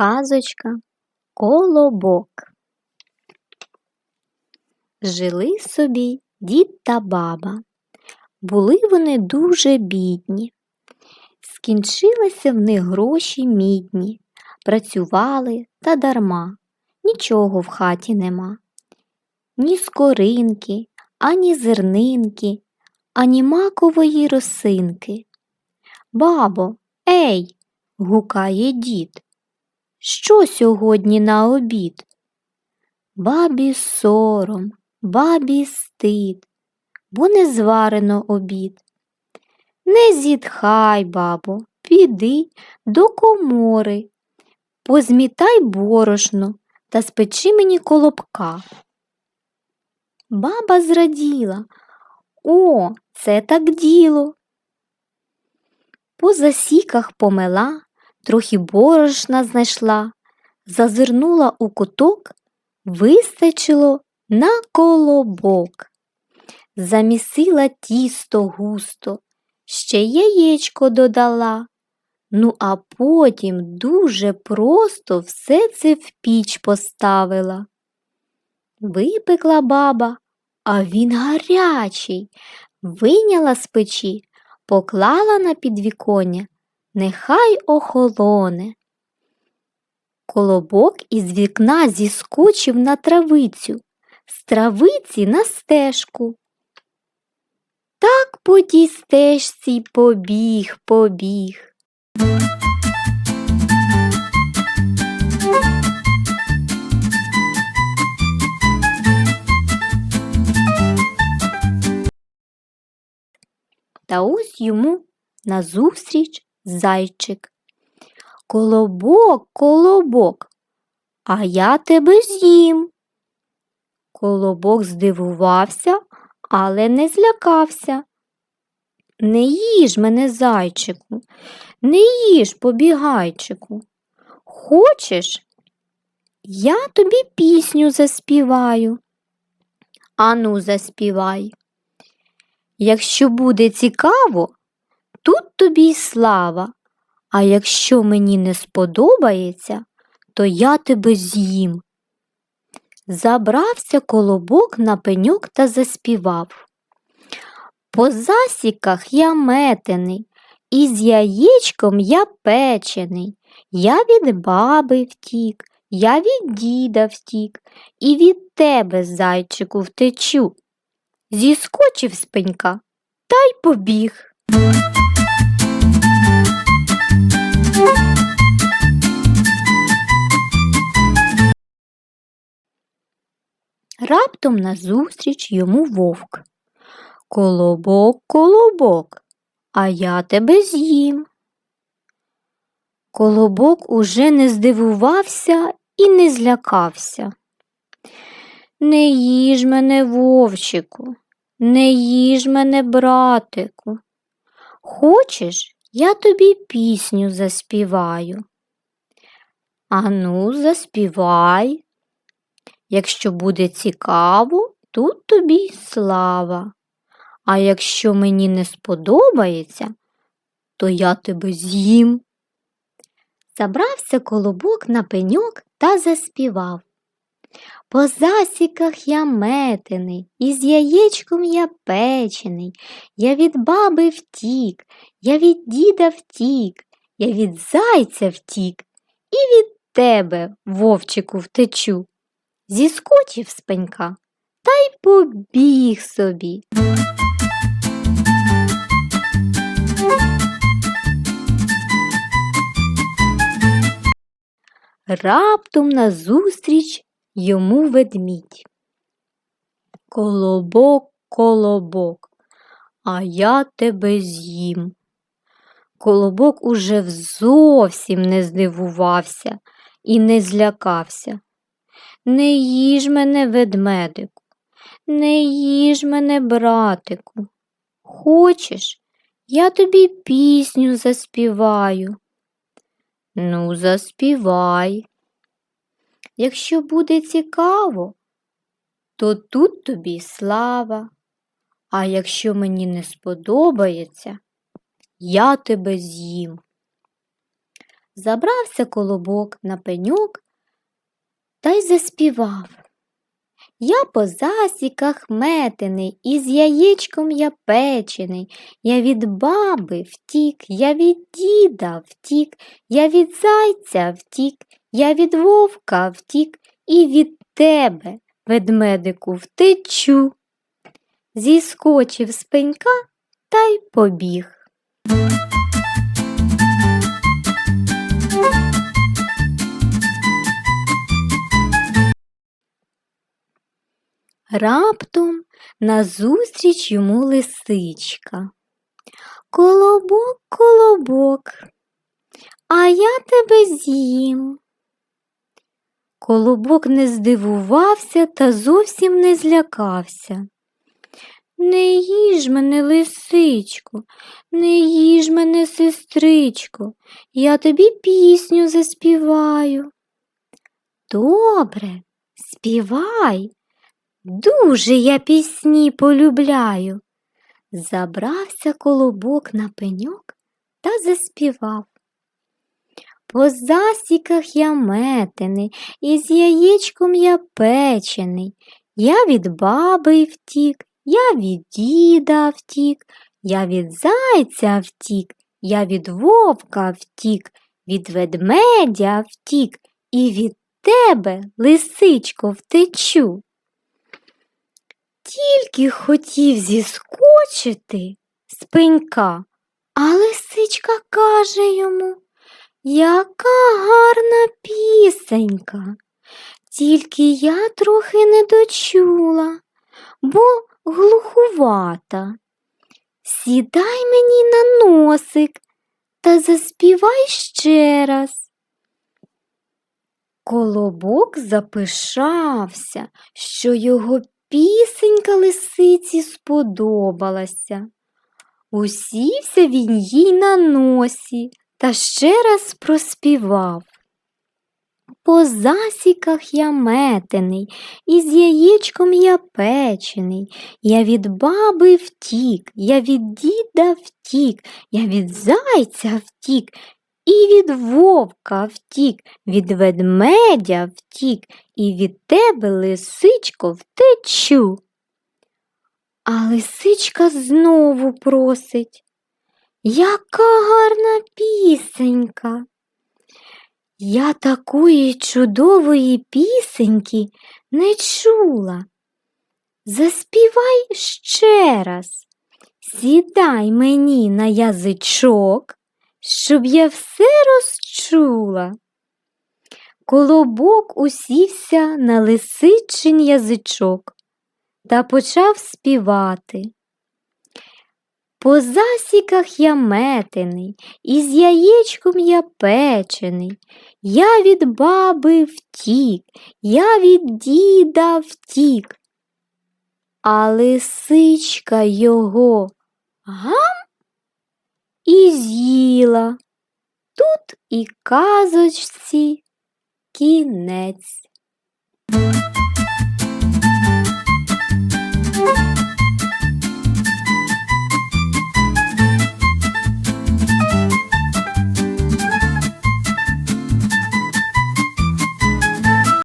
Казочка Колобок. Жили собі дід та баба. Були вони дуже бідні. Скінчилися в них гроші мідні, працювали та дарма, нічого в хаті нема. Ні скоринки, ані зернинки, ані макової росинки. Бабо, ей, гукає дід. Що сьогодні на обід? Бабі сором, бабі стид, бо не зварено обід. Не зітхай, бабо, піди до комори, позмітай борошно та спечи мені колобка. Баба зраділа. О, це так діло. По засіках помила, трохи борошна знайшла, зазирнула у куток, вистачило на колобок. Замісила тісто густо, ще яєчко додала. Ну, а потім дуже просто все це в піч поставила. Випекла баба, а він гарячий, виняла з печі, поклала на підвіконня, нехай охолоне. Колобок із вікна зіскочив на травицю, з травиці на стежку. Так по тій стежці побіг, побіг. Та ось йому назустріч зайчик. Колобок, колобок, а я тебе з'їм. Колобок здивувався, але не злякався. Не їж мене, зайчику, не їж побігайчику. Хочеш, я тобі пісню заспіваю. Ану, заспівай. Якщо буде цікаво, тут тобі й слава, а якщо мені не сподобається, то я тебе з'їм. Забрався колобок на пеньок та заспівав. По засіках я метений, і з яєчком я печений. Я від баби втік, я від діда втік, і від тебе, зайчику, втечу. Зіскочив з пенька та й побіг. Раптом назустріч йому вовк. Колобок, колобок, а я тебе з'їм. Колобок уже не здивувався і не злякався. Не їж мене, вовчику, не їж мене, братику. Хочеш, я тобі пісню заспіваю. Ану, заспівай. Якщо буде цікаво, тут тобі слава. А якщо мені не сподобається, то я тебе з'їм. Забрався колобок на пеньок та заспівав. По засіках я метений, і з яєчком я печений, я від баби втік, я від діда втік, я від зайця втік, і від тебе, вовчику, втечу. Зіскочив з пенька та й побіг собі. Раптом назустріч йому ведмідь. Колобок, колобок, а я тебе з'їм. Колобок уже зовсім не здивувався і не злякався. Не їж мене, ведмедику, не їж мене, братику. Хочеш, я тобі пісню заспіваю. Ну, заспівай. Якщо буде цікаво, то тут тобі слава, а якщо мені не сподобається, я тебе з'їм. забрався колобок на пеньок та й заспівав. Я по засіках метений, із яєчком я печений, я від баби втік, я від діда втік, я від зайця втік, я від вовка втік і від тебе, ведмедику, втечу. Зіскочив з пенька та й побіг. Раптом назустріч йому лисичка. Колобок, колобок, а я тебе з'їм. Колобок не здивувався та зовсім не злякався. Не їж мене, лисичко, не їж мене, сестричко, я тобі пісню заспіваю. Добре, співай. Дуже я пісні полюбляю. Забрався колобок на пеньок та заспівав. По засіках я метений, із яєчком я печений. Я від баби втік, я від діда втік, я від зайця втік, я від вовка втік, від ведмедя втік, і від тебе, лисичко, втечу. Тільки хотів зіскочити з пенька, а лисичка каже йому, яка гарна пісенька. Тільки я трохи не дочула, бо глухувата. Сідай мені на носик та заспівай ще раз. Колобок запишався, що його пісенька лисиці сподобалася. Усівся він їй на носі та ще раз проспівав. По засіках я метений, із яєчком я печений, я від баби втік, я від діда втік, я від зайця втік, і від вовка втік, від ведмедя втік, і від тебе, лисичко, втечу. А лисичка знову просить. Яка гарна пісенька. Я такої чудової пісеньки не чула. Заспівай ще раз, сідай мені на язичок, щоб я все розчула. Колобок усівся на лисичин язичок та почав співати. По засіках я метений, із яєчком я печений, я від баби втік, я від діда втік. А лисичка його гам і з'їла. Тут і казочці кінець.